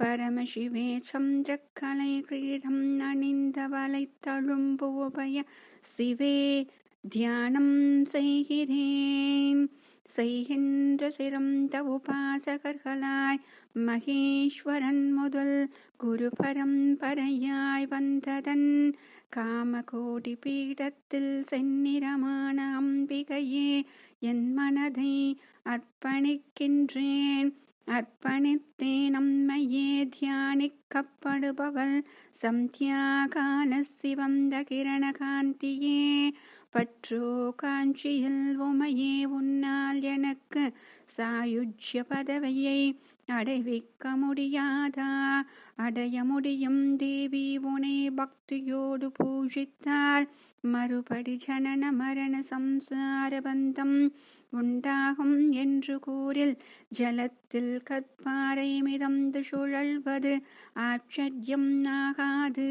பரமசிவே சந்திரக்கலை கிரீடம் அணிந்த வலை தழும்பு உபய சிவே தியானம் செய்கிறேன். செய்கின்ற சிறந்த உபாசகர்களாய் மகேஸ்வரன் முதல் குரு பரம்பரையாய் வந்ததன் காமகோடி பீடத்தில் செந்நிறமான அம்பிகையே என் மனதை அர்ப்பணிக்கின்றேன். அர்ப்பணித்தே நம்மையே தியானிக்கப்படுபவள் சந்தியாகால சிவந்த கிரணகாந்தியே. பற்றோ காஞ்சியில் உமையே உன்னால் எனக்கு சாயுஜ்ய பதவியை அடைவிக்க முடியாதா? அடைய முடியும் தேவி உனை பக்தியோடு பூஜித்தார் மறுபடி ஜனன மரண சம்சார பந்தம் உண்டாகும் என்று கூறில் ஜலத்தில் கற்பாறை மிதந்து சுழல்வது ஆச்சரியம் ஆகாது.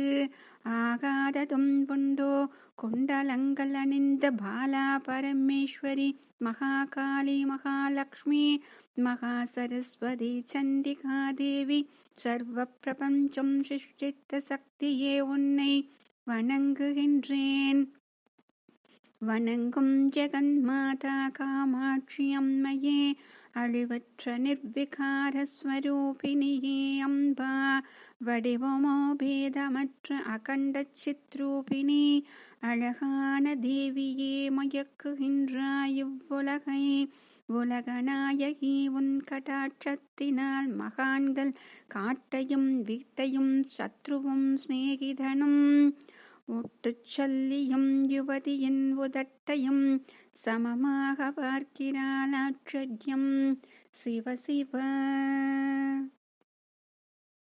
ஆகாததும் உண்டோ? குண்டலங்கள் அணிந்த பாலா பரமேஸ்வரி மகாகாளி மகாலட்சுமி மகா சரஸ்வதி சண்டிகா தேவி சர்வ பிரபஞ்சம் சிருஷ்டித்த சக்தியே உன்னை வணங்குகின்றேன் வணங்கும் ஜெகன்மாதா காமாட்சி அம்மையே அழிவற்ற நிர்விகாரஸ்வரூபிணியே அம்பா. வடிவமோ பேதமற்ற அகண்ட சித்ரூபிணி அழகான தேவியே மயக்குகின்றாய் இவ்வுலகை. உலகநாயகி உன் கடாட்சத்தினால் மகான்கள் காட்டையும் வீட்டையும் சத்ருவும் சிநேகிதனும். ஒட்டுச்சல்லியும் யுவதியின் உதட்டையும் சமமாக பார்க்கிறாள் ஆச்சரியம். சிவ சிவ